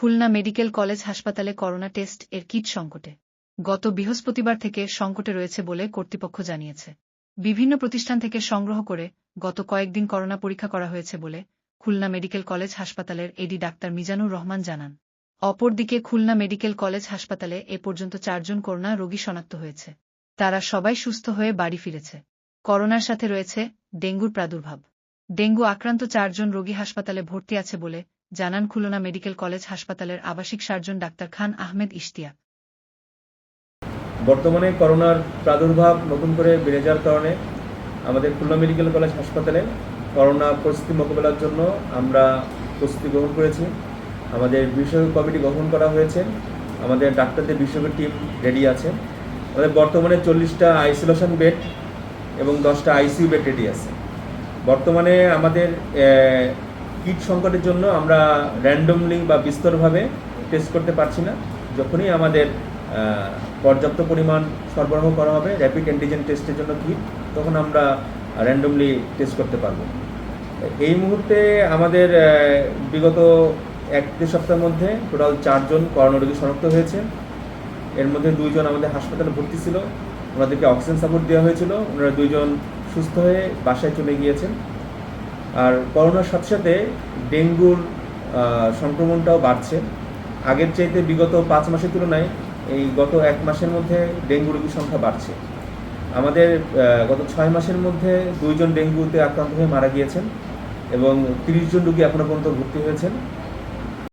Khulna medical college হাসপাতালে corona test এর kit সংকটে। গত বৃহস্পতিবার থেকে সংকটে রয়েছে বলে কর্তৃপক্ষ জানিয়েছে। বিভিন্ন প্রতিষ্ঠান থেকে সংগ্রহ করে গত কয়েকদিন করোনা পরীক্ষা করা হয়েছে বলে খুলনা মেডিকেল কলেজ হাসপাতালের এডি ডাক্তার মিজানুর রহমান জানান। অপরদিকে খুলনা মেডিকেল কলেজ হাসপাতালে এ পর্যন্ত চারজন করোনা রোগী শনাক্ত হয়েছে। তারা সবাই সুস্থ হয়ে বাড়ি ফিরেছে। করোনার সাথে রয়েছে ডেঙ্গুর প্রাদুর্ভাব। ডেঙ্গু আক্রান্ত চারজন রোগী হাসপাতালে ভর্তি আছে বলে জানান খুলনা মেডিকেল কলেজ হাসপাতালের আবাসিক সার্জন ডাক্তার খান আহমেদ ইশতিয়াক। বর্তমানে করোনার প্রাদুর্ভাব নতুন করে বেড়ে যাওয়ার কারণে আমাদের খুলনা মেডিকেল কলেজ হাসপাতালে করোনা পরিস্থিতি মোকাবেলার জন্য আমরা প্রস্তুতি গ্রহণ করেছি। আমাদের বিশেষজ্ঞ কমিটি গঠন করা হয়েছে। আমাদের ডাক্তারদের বিশেষজ্ঞ টিম রেডি আছে। আমাদের বর্তমানে চল্লিশটা আইসোলেশন বেড এবং দশটা আইসিইউ বেড রেডি আছে। বর্তমানে আমাদের কিট সংকটের জন্য আমরা র্যান্ডমলি বা বিস্তরভাবে টেস্ট করতে পারছি না। যখনই আমাদের পর্যাপ্ত পরিমাণ সরবরাহ করা হবে র্যাপিড অ্যান্টিজেন টেস্টের জন্য কিট, তখন আমরা র্যান্ডমলি টেস্ট করতে পারব। এই মুহূর্তে আমাদের বিগত এক দেড় সপ্তাহের মধ্যে টোটাল চারজন করোনা রোগী শনাক্ত হয়েছে। এর মধ্যে দুইজন আমাদের হাসপাতালে ভর্তি ছিল। ওনাদেরকে অক্সিজেন সাপোর্ট দেওয়া হয়েছিল। ওনারা দুইজন সুস্থ হয়ে বাসায় চলে গিয়েছেন। আর করোনার সাথে সাথে ডেঙ্গুর সংক্রমণটাও বাড়ছে। আগের চাইতে বিগত পাঁচ মাসের তুলনায় এই গত এক মাসের মধ্যে ডেঙ্গু রোগীর সংখ্যা বাড়ছে। আমাদের গত ছয় মাসের মধ্যে দুইজন ডেঙ্গুতে আক্রান্ত হয়ে মারা গিয়েছেন এবং তিরিশ জন রোগী এখনও পর্যন্ত ভর্তি হয়েছেন।